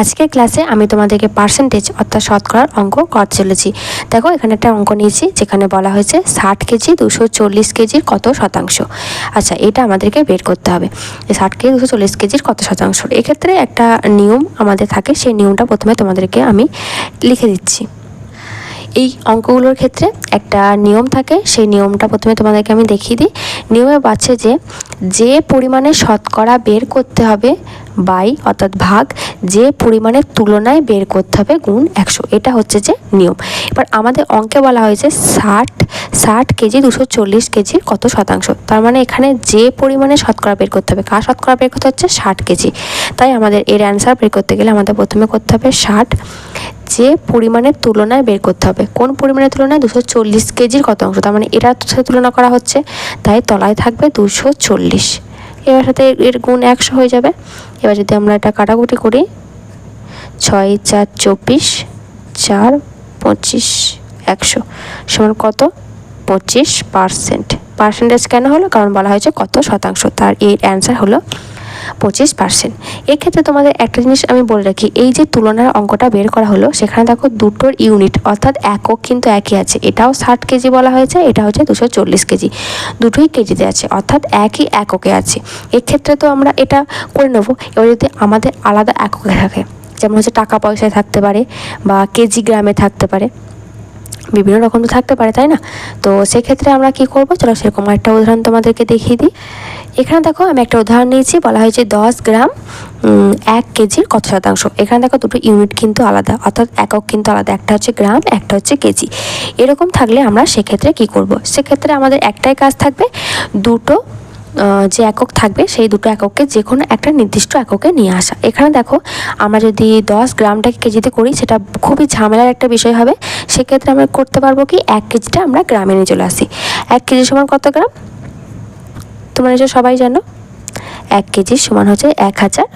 আজকের ক্লাসে আমি তোমাদেরকে পার্সেন্টেজ অর্থাৎ শতকরার অঙ্ক করতে চলেছি দেখো, এখানে একটা অঙ্ক নিয়েছি, যেখানে বলা হয়েছে ষাট কেজি দুশো চল্লিশ কেজির কত শতাংশ? আচ্ছা এটা আমাদেরকে বের করতে হবে। ষাট কেজি দুশো চল্লিশ কেজির কত শতাংশ? এক্ষেত্রে একটা নিয়ম আমাদের থাকে, সেই নিয়মটা প্রথমে তোমাদেরকে আমি লিখে দিচ্ছি। এই অঙ্কগুলোর ক্ষেত্রে একটা নিয়ম থাকে, সেই নিয়মটা প্রথমে তোমাদেরকে আমি দেখিয়ে দিই। নিয়মে পাচ্ছে যে যে পরিমাণে শতকরা বের করতে হবে বাই অর্থাৎ ভাগ, যে পরিমাণের তুলনায় বের করতে হবে গুণ একশো। এটা হচ্ছে যে নিয়ম। এবার আমাদের অঙ্কে বলা হয়েছে ষাট ষাট কেজি দুশো চল্লিশ কেজির কত শতাংশ? তার মানে এখানে যে পরিমাণে শতকরা বের করতে হবে, কার শতকরা বের করতে হচ্ছে? ষাট কেজি। তাই আমাদের এর অ্যান্সার বের করতে গেলে আমাদের প্রথমে করতে হবে ষাট। যে পরিমাণের তুলনায় বের করতে হবে। কোন পরিমাণের তুলনায়? দুশো চল্লিশ কেজির কত অংশ? তার মানে এরা সাথে তুলনা করা হচ্ছে, তাই তলায় থাকবে দুশো চল্লিশ। এবার সাথে এর গুণ একশো হয়ে যাবে। এবার যদি আমরা এটা কাটাকুটি করি, ছয়, চার, চব্বিশ, চার, পঁচিশ, একশো সমান কত? পঁচিশ পার্সেন্ট। পার্সেন্টেজ কেন হলো? কারণ বলা হয়েছে কত শতাংশ। তার এর অ্যান্সার হলো পঁচিশ পার্সেন্ট এক্ষেত্রে তোমাদের একটা জিনিস আমি বলে রাখি, এই যে তুলনার অঙ্কটা বের করা হলো, সেখানে দেখো দুটোর ইউনিট অর্থাৎ একক কিন্তু একই আছে। এটাও ষাট কেজি বলা হয়েছে, এটা হচ্ছে দুশো চল্লিশ কেজি। দুটোই কেজিতে আছে, অর্থাৎ একই এককে আছে। এক্ষেত্রে তো আমরা এটা করে নেব, এবার যদি আমাদের আলাদা এককে থাকে, যেমন হচ্ছে টাকা পয়সায় থাকতে পারে বা কেজি গ্রামে থাকতে পারে বিভিন্ন রকম তো থাকতে পারে, তাই না? তো সেক্ষেত্রে আমরা কি করব? চলো সেরকম একটা উদাহরণ তোমাদেরকে দেখিয়ে দিই। এখানে দেখো আমি একটা উদাহরণ নিয়েছি, বলা হয়েছে দশ গ্রাম এক কেজির কত শতাংশ? এখানে দেখো দুটো ইউনিট কিন্তু আলাদা, অর্থাৎ একক কিন্তু আলাদা, একটা হচ্ছে গ্রাম, একটা হচ্ছে কেজি। এরকম থাকলে আমরা সেক্ষেত্রে কি করব? সেক্ষেত্রে আমাদের একটাই কাজ থাকবে, দুটো যে একক থাকবে, সেই দুটো এককে যে কোনো একটা নির্দিষ্ট এককে নিয়ে আসা। এখানে দেখো, আমরা যদি দশ গ্রামটাকে কেজিতে করি, সেটা খুবই ঝামেলার একটা বিষয় হবে। সেক্ষেত্রে আমরা করতে পারব কি, এক কেজিটা আমরা গ্রামে নিয়ে চলে আসি। এক কেজি সমান কত গ্রাম? তোমরা নিশ্চয় সবাই জানো? এক কেজি সমান হচ্ছে এক হাজার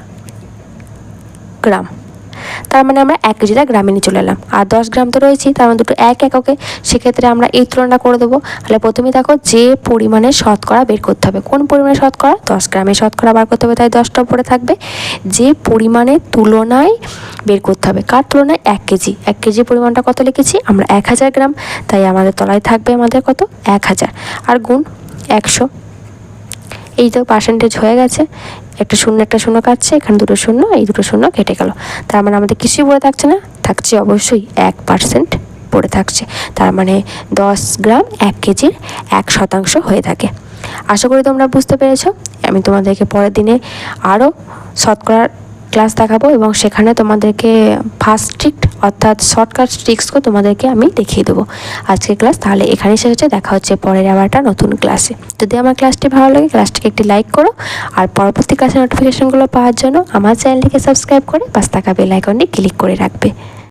গ্রাম। তার মানে আমরা এক কেজিটা গ্রামে নিয়ে চলে এলাম। আর দশ গ্রাম তো রয়েছেই, তার মানে দুটো এক এককে। সেক্ষেত্রে আমরা এই তুলনাটা করে দেবো। তাহলে প্রথমে দেখো যে পরিমাণে শতকরা বের করতে হবে। কোন পরিমাণে শতকরা? দশ গ্রামে শতকরা বার করতে হবে, তাই দশটা উপরে থাকবে। যে পরিমাণে তুলনায় বের করতে হবে। কার তুলনায়? এক কেজি। এক কেজি পরিমাণটা কত লিখেছি? আমরা এক হাজার গ্রাম। তাই আমাদের তলায় থাকবে আমাদের কত? এক হাজার। আর গুণ একশো। এই তো পার্সেন্টেজ হয়ে গেছে। একটা শূন্য একটা শূন্য কাটছে, এখানে দুটো শূন্য, এই দুটো শূন্য কেটে গেল। তার মানে আমাদের কিছুই পড়ে থাকছে না, থাকছে অবশ্যই এক পার্সেন্ট পড়ে থাকছে। তার মানে দশ গ্রাম এক কেজির এক শতাংশ হয়ে থাকে। আশা করি তোমরা বুঝতে পেরেছ। আমি তোমাদেরকে পরের দিনে আরও শতকরার ক্লাস দেখাবো এবং সেখানে তোমাদেরকে ফার্স্ট ট্রিক অর্থাৎ শর্টকাট ট্রিক্সও তোমাদেরকে আমি দেখিয়ে দেবো। আজকে ক্লাস তাহলে এখানেই শেষ হচ্ছে, দেখা হচ্ছে পরের আবারটা নতুন ক্লাসে যদি আমার ক্লাসটি ভালো লাগে ক্লাসটিকে একটি লাইক করো, আর পরবর্তী ক্লাসের নোটিফিকেশনগুলো পাওয়ার জন্য আমার চ্যানেলটিকে সাবস্ক্রাইব করে পাঁচ টাকা বেল আইকনটি ক্লিক করে রাখবে।